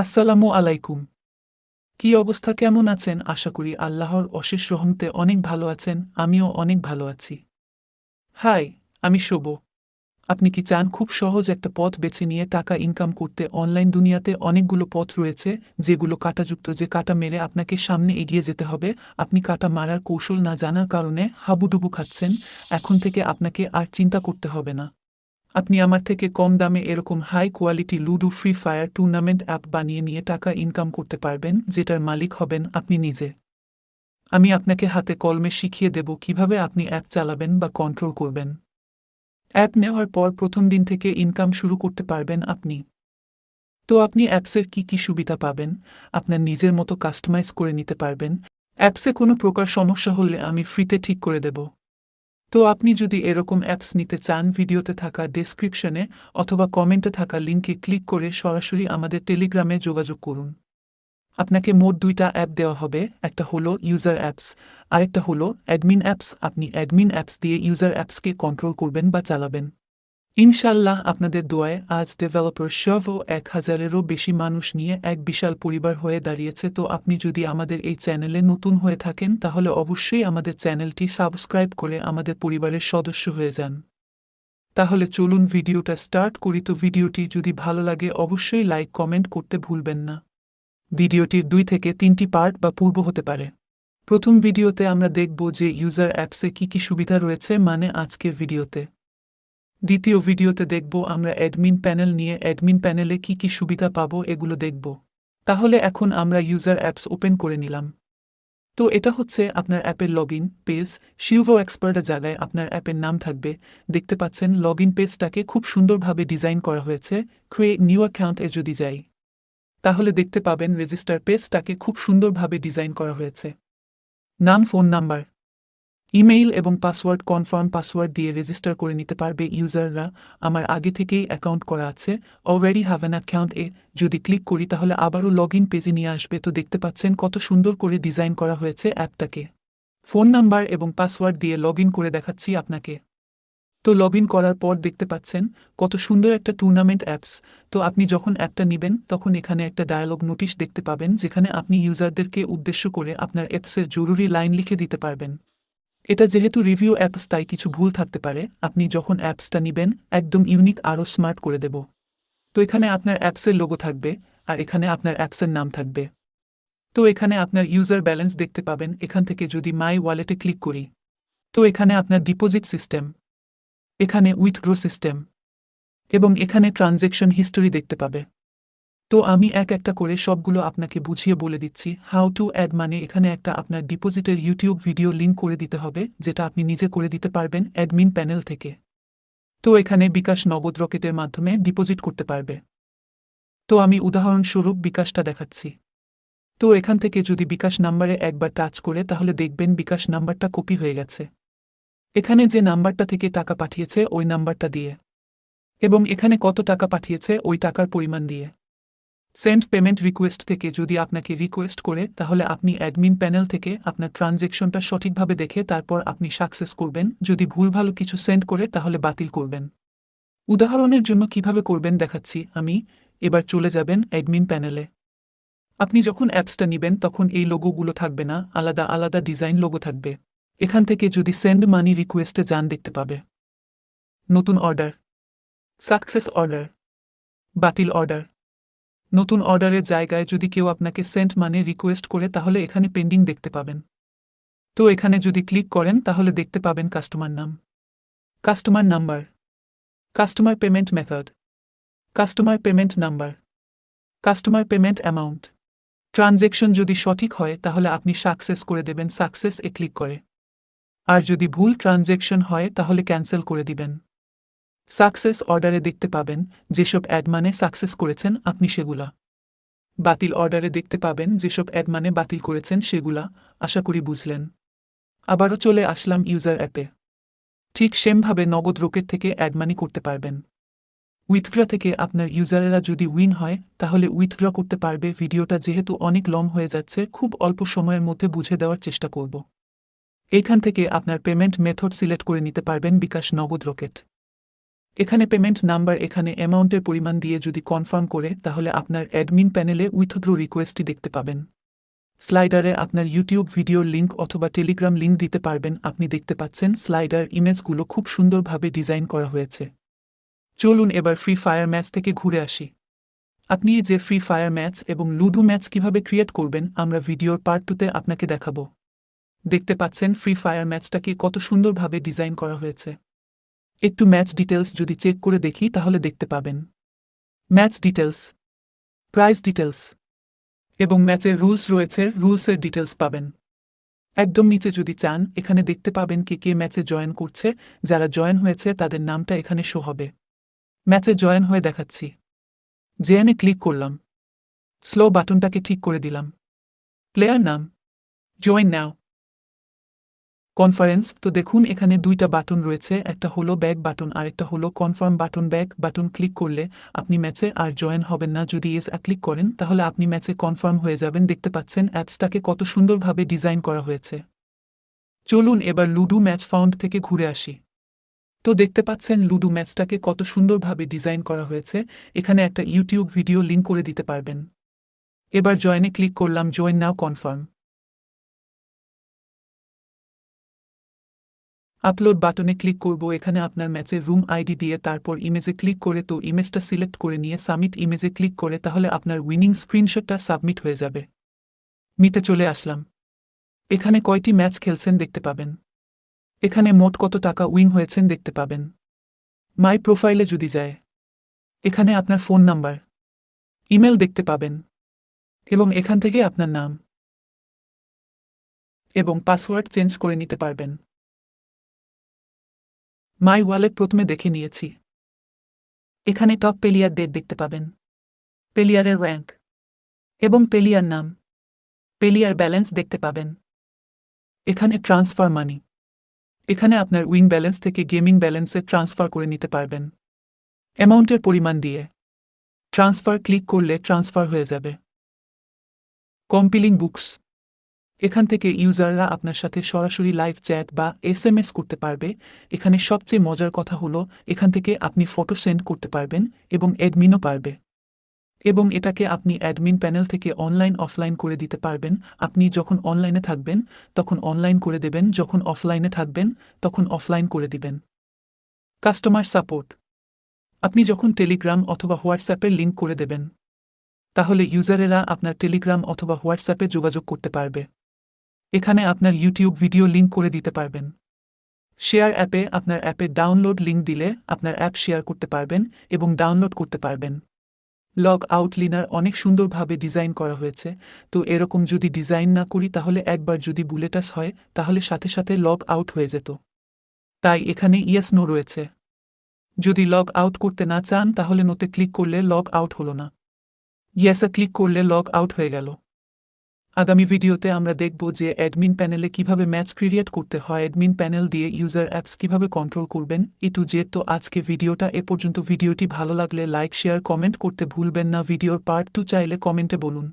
আসসালামু আলাইকুম। কি অবস্থা, কেমন আছেন? আশা করি আল্লাহর অশেষ রহমতে অনেক ভালো আছেন, আমিও অনেক ভালো আছি। হাই, আমি শোভ। আপনি কি চান খুব সহজ একটা পথ বেছে নিয়ে টাকা ইনকাম করতে অনলাইন দুনিয়াতে অনেকগুলো পথ রয়েছে, যেগুলো কাটাযুক্ত, যে কাটা মেরে আপনাকে সামনে এগিয়ে যেতে হবে। আপনি কাটা মারার কৌশল না জানার কারণে হাবুডুবু খাচ্ছেন, এখন থেকে আপনাকে আর চিন্তা করতে হবে না। আপনি আমার থেকে কম দামে এরকম high quality ludo Free Fire tournament app বানিয়ে নিয়ে টাকা ইনকাম করতে পারবেন, যেটার মালিক হবেন আপনি নিজে। আমি আপনাকে হাতে কলমে শিখিয়ে দেব কীভাবে আপনি অ্যাপ চালাবেন বা কন্ট্রোল করবেন। অ্যাপ নেওয়ার পর প্রথম দিন থেকে ইনকাম শুরু করতে পারবেন আপনি। তো আপনি অ্যাপসের কি কি সুবিধা পাবেন, আপনার নিজের মতো কাস্টমাইজ করে নিতে পারবেন। অ্যাপসে কোনো প্রকার সমস্যা হলে আমি ফ্রিতে ঠিক করে দেব। তো আপনি যদি এরকম অ্যাপস নিতে চান, ভিডিওতে থাকা ডেসক্রিপশনে অথবা কমেন্টে থাকা লিঙ্কে ক্লিক করে সরাসরি আমাদের টেলিগ্রামে যোগাযোগ করুন। আপনাকে মোট দুইটা অ্যাপ দেওয়া হবে, একটা হলো ইউজার অ্যাপস আরেকটা হলো অ্যাডমিন অ্যাপস আপনি অ্যাডমিন অ্যাপস দিয়ে ইউজার অ্যাপসকে কন্ট্রোল করবেন বা চালাবেন। ইনশাল্লাহ আপনাদের দোয়ায় আজ ডেভেলপার সর্ব এক হাজারেরও বেশি মানুষ নিয়ে এক বিশাল পরিবার হয়ে দাঁড়িয়েছে। তো আপনি যদি আমাদের এই চ্যানেলে নতুন হয়ে থাকেন, তাহলে অবশ্যই আমাদের চ্যানেলটি সাবস্ক্রাইব করে আমাদের পরিবারের সদস্য হয়ে যান। তাহলে চলুন ভিডিওটা স্টার্ট করি। তো ভিডিওটি যদি ভালো লাগে, অবশ্যই লাইক, কমেন্ট করতে ভুলবেন না। ভিডিওটির দুই থেকে তিনটি পার্ট বা পূর্ব হতে পারে। প্রথম ভিডিওতে আমরা দেখব যে ইউজার অ্যাপসে কি কি সুবিধা রয়েছে মানে আজকের ভিডিওতে। দ্বিতীয় ভিডিওতে দেখব আমরা অ্যাডমিন প্যানেল নিয়ে অ্যাডমিন প্যানেলে কি কি সুবিধা পাবো, এগুলো দেখব। তাহলে এখন আমরা ইউজার অ্যাপস ওপেন করে নিলাম। তো এটা হচ্ছে আপনার অ্যাপের লগ ইন পেজ। শিউভো এক্সপার্টের জায়গায় আপনার অ্যাপের নাম থাকবে। দেখতে পাচ্ছেন লগ ইন পেজটাকে খুব সুন্দরভাবে ডিজাইন করা হয়েছে। খুয়ে নিউ অ্যাকাউন্টে যদি যাই, তাহলে দেখতে পাবেন রেজিস্টার পেজটাকে খুব সুন্দরভাবে ডিজাইন করা হয়েছে। নাম, ফোন নাম্বার। ইমেইল এবং পাসওয়ার্ড কনফার্ম পাসওয়ার্ড দিয়ে রেজিস্টার করে নিতে পারবে ইউজাররা। আমার আগে থেকেই অ্যাকাউন্ট করা আছে। অলরেডি হ্যাভ অ্যান অ্যাকাউন্ট এ যদি ক্লিক করি তাহলে আবারও লগ ইন পেজে নিয়ে আসবে। তো দেখতে পাচ্ছেন কত সুন্দর করে ডিজাইন করা হয়েছে অ্যাপটাকে। ফোন নাম্বার এবং পাসওয়ার্ড দিয়ে লগ করে দেখাচ্ছি আপনাকে। তো লগ করার পর দেখতে পাচ্ছেন কত সুন্দর একটা টুর্নামেন্ট অ্যাপস তো আপনি যখন অ্যাপটা নেবেন, তখন এখানে একটা ডায়ালগ নোটিশ দেখতে পাবেন, যেখানে আপনি ইউজারদেরকে উদ্দেশ্য করে আপনার অ্যাপসের জরুরি লাইন লিখে দিতে পারবেন। এটা যেহেতু রিভিউ অ্যাপস, তাই কিছু ভুল থাকতে পারে। আপনি যখন অ্যাপসটা নিবেন, একদম ইউনিক আরও স্মার্ট করে দেব। তো এখানে আপনার অ্যাপসের লোগো থাকবে আর এখানে আপনার অ্যাপসের নাম থাকবে। তো এখানে আপনার ইউজার ব্যালেন্স দেখতে পাবেন। এখান থেকে যদি মাই ওয়ালেটে ক্লিক করি, তো এখানে আপনার ডিপোজিট সিস্টেম, এখানে উইথড্রো সিস্টেম এবং এখানে ট্রানজ্যাকশন হিস্টোরি দেখতে পাবে। তো আমি এক একটা করে সবগুলো আপনাকে বুঝিয়ে বলে দিচ্ছি হাউ টু অ্যাড মানে এখানে একটা আপনার ডিপোজিটের ইউটিউব ভিডিও লিঙ্ক করে দিতে হবে, যেটা আপনি নিজে করে দিতে পারবেন অ্যাডমিন প্যানেল থেকে। তো এখানে বিকাশ নগদ রকেটের মাধ্যমে ডিপোজিট করতে পারবে। তো আমি উদাহরণস্বরূপ বিকাশটা দেখাচ্ছি। তো এখান থেকে যদি বিকাশ নাম্বারে একবার টাচ করে তাহলে দেখবেন বিকাশ নাম্বারটা কপি হয়ে গেছে। এখানে যে নাম্বারটা থেকে টাকা পাঠিয়েছে ওই নাম্বারটা দিয়ে। এবং এখানে কত টাকা পাঠিয়েছে ওই টাকার পরিমাণ দিয়ে। সেন্ড পেমেন্ট রিকোয়েস্ট থেকে যদি আপনাকে রিকোয়েস্ট করে, তাহলে আপনি অ্যাডমিন প্যানেল থেকে আপনার ট্রানজ্যাকশনটা সঠিকভাবে দেখে তারপর আপনি সাকসেস করবেন। যদি ভুল ভালো কিছু সেন্ড করে, তাহলে বাতিল করবেন। উদাহরণের জন্য কীভাবে করবেন দেখাচ্ছি আমি। এবার চলে যাবেন অ্যাডমিন প্যানেলে। আপনি যখন অ্যাপসটা নেবেন, তখন এই লোগোগুলো থাকবে না, আলাদা আলাদা ডিজাইন লোগো থাকবে। এখান থেকে যদি সেন্ড মানি রিকোয়েস্টে যান দেখতে পাবে। নতুন অর্ডার। Success order. বাতিল অর্ডার। নতুন অর্ডারের জায়গায় যদি কেউ আপনাকে সেন্ট মানে রিকোয়েস্ট করে, তাহলে এখানে পেন্ডিং দেখতে পাবেন। তো এখানে যদি ক্লিক করেন, তাহলে দেখতে পাবেন customer name. Customer number. Customer payment method. Customer payment number. Customer payment amount. Transaction যদি সঠিক হয়, তাহলে আপনি সাকসেস করে দেবেন, সাকসেস এ ক্লিক করে। আর যদি ভুল ট্রানজ্যাকশন হয়, তাহলে ক্যান্সেল করে দিবেন। সাকসেস অর্ডারে দেখতে পাবেন যেসব অ্যাড মানে সাকসেস করেছেন আপনি সেগুলা। বাতিল অর্ডারে দেখতে পাবেন যেসব অ্যাড মানে বাতিল করেছেন সেগুলা, আশা করি বুঝলেন। আবারও চলে আসলাম ইউজার অ্যাপে। ঠিক সেমভাবে নগদ রোকেট থেকে অ্যাড মানি করতে পারবেন। উইথড্র থেকে আপনার ইউজারেরা যদি উইন হয়, তাহলে উইথড্র করতে পারবে ভিডিওটা যেহেতু অনেক লং হয়ে যাচ্ছে, খুব অল্প সময়ের মধ্যে বুঝে দেওয়ার চেষ্টা করব। এইখান থেকে আপনার পেমেন্ট মেথড সিলেক্ট করে নিতে পারবেন বিকাশ নগদ রকেট। এখানে পেমেন্ট নাম্বার এখানে অ্যামাউন্টের পরিমাণ দিয়ে যদি কনফার্ম করে, তাহলে আপনার অ্যাডমিন প্যানেলে উইথড্রো রিকোয়েস্টটি দেখতে পাবেন। স্লাইডারে আপনার ইউটিউব ভিডিওর লিঙ্ক অথবা টেলিগ্রাম লিঙ্ক দিতে পারবেন। আপনি দেখতে পাচ্ছেন স্লাইডার ইমেজগুলো খুব সুন্দরভাবে ডিজাইন করা হয়েছে। চলুন এবার ফ্রি ফায়ার ম্যাচ থেকে ঘুরে আসি। আপনি যে ফ্রি ফায়ার ম্যাচ এবং লুডো ম্যাচ কীভাবে ক্রিয়েট করবেন, আমরা ভিডিওর পার্ট টুতে আপনাকে দেখাবো। দেখতে পাচ্ছেন ফ্রি ফায়ার ম্যাচটাকে কত সুন্দরভাবে ডিজাইন করা হয়েছে। একটু ম্যাচ ডিটেলস যদি চেক করে দেখি, তাহলে দেখতে পাবেন। ম্যাচ ডিটেলস প্রাইস ডিটেলস এবং ম্যাচের রুলস রয়েছে রুলসের ডিটেলস পাবেন। একদম নিচে যদি চান, এখানে দেখতে পাবেন কে কে ম্যাচে জয়েন করছে। যারা জয়েন হয়েছে, তাদের নামটা এখানে শো হবে। ম্যাচে জয়েন হয়ে দেখাচ্ছি। জেএনে ক্লিক করলাম। স্লো বাটনটাকে ঠিক করে দিলাম। প্লেয়ার নাম জয়েন নাও কনফারেন্স, তো দেখুন এখানে দুইটা বাটন রয়েছে, একটা হলো ব্যাক বাটন আরেকটা হলো confirm button back button click করলে আপনি ম্যাচে আর জয়েন হবেন না। যদি এস ক্লিক করেন, তাহলে আপনি ম্যাচে কনফার্ম হয়ে যাবেন। দেখতে পাচ্ছেন অ্যাপসটাকে কত সুন্দরভাবে ডিজাইন করা হয়েছে। চলুন এবার লুডু ম্যাচ ফাউন্ড থেকে ঘুরে আসি। তো দেখতে পাচ্ছেন লুডু ম্যাচটাকে কত সুন্দরভাবে ডিজাইন করা হয়েছে। এখানে একটা ইউটিউব ভিডিও লিঙ্ক করে দিতে পারবেন। এবার জয়েনে ক্লিক করলাম জয়েন নাও কনফার্ম। আপলোড বাটনে ক্লিক করব। এখানে আপনার ম্যাচের রুম আইডি দিয়ে তারপর ইমেজে ক্লিক করে তো ইমেজটা সিলেক্ট করে নিয়ে সাবমিট ইমেজে ক্লিক করে তাহলে আপনার উইনিং স্ক্রিনশটটা সাবমিট হয়ে যাবে। মিতে চলে আসলাম। এখানে কয়টি ম্যাচ খেলছেন দেখতে পাবেন। এখানে মোট কত টাকা উইং হয়েছেন দেখতে পাবেন। মাই প্রোফাইলে যদি যায়। এখানে আপনার ফোন নাম্বার। ইমেল দেখতে পাবেন। এবং এখান থেকে আপনার নাম। এবং পাসওয়ার্ড চেঞ্জ করে নিতে পারবেন। মাই ওয়ালেট প্রথমে দেখে নিয়েছি। এখানে টপ পেলিয়ারদের দেখতে পাবেন। পেলিয়ারের র্যাঙ্ক এবং পেলিয়ার নাম। পেলিয়ার ব্যালেন্স দেখতে পাবেন। এখানে ট্রান্সফার মানি। এখানে আপনার উইং ব্যালেন্স থেকে গেমিং ব্যালেন্সে ট্রান্সফার করে নিতে পারবেন। অ্যামাউন্টের পরিমাণ দিয়ে। ট্রান্সফার ক্লিক করলে ট্রান্সফার হয়ে যাবে। কম্পিলিং বুকস। এখান থেকে ইউজাররা আপনার সাথে সরাসরি লাইভ চ্যাট বা এস এম এস করতে পারবে। এখানে সবচেয়ে মজার কথা হলো, এখান থেকে আপনি ফটো সেন্ড করতে পারবেন এবং অ্যাডমিনও পারবে। এবং এটাকে আপনি অ্যাডমিন প্যানেল থেকে অনলাইন অফলাইন করে দিতে পারবেন। আপনি যখন অনলাইনে থাকবেন, তখন অনলাইন করে দেবেন, যখন অফলাইনে থাকবেন, তখন অফলাইন করে দিবেন। কাস্টমার সাপোর্ট আপনি যখন টেলিগ্রাম অথবা হোয়াটসঅ্যাপের লিঙ্ক করে দেবেন, তাহলে ইউজারেরা আপনার টেলিগ্রাম অথবা হোয়াটসঅ্যাপে যোগাযোগ করতে পারবে। এখানে আপনার ইউটিউব ভিডিও লিঙ্ক করে দিতে পারবেন। শেয়ার অ্যাপে আপনার অ্যাপে ডাউনলোড লিঙ্ক দিলে আপনার অ্যাপ শেয়ার করতে পারবেন এবং ডাউনলোড করতে পারবেন। লগ আউট লিনার অনেক সুন্দরভাবে ডিজাইন করা হয়েছে, তো এরকম যদি ডিজাইন না করি তাহলে একবার যদি বুলেটাস হয়, তাহলে সাথে সাথে লগ আউট হয়ে যেত। তাই এখানে ইয়েস নো রয়েছে। যদি লগ আউট করতে না চান তাহলে নোতে ক্লিক করলে লগ আউট হলো না। ইয়েসে ক্লিক করলে লগ আউট হয়ে গেল। আগামী ভিডিওতে আমরা দেখব যে অ্যাডমিন প্যানেলে কীভাবে ম্যাচ ক্রিয়েট করতে হয়, অ্যাডমিন প্যানেল দিয়ে ইউজার অ্যাপস কীভাবে কন্ট্রোল করবেন ই টু জেড। তো আজকে ভিডিওটা এ পর্যন্ত। ভিডিওটি ভালো লাগলে লাইক, শেয়ার, কমেন্ট করতে ভুলবেন না। ভিডিওর পার্ট টু চাইলে কমেন্টে বলুন।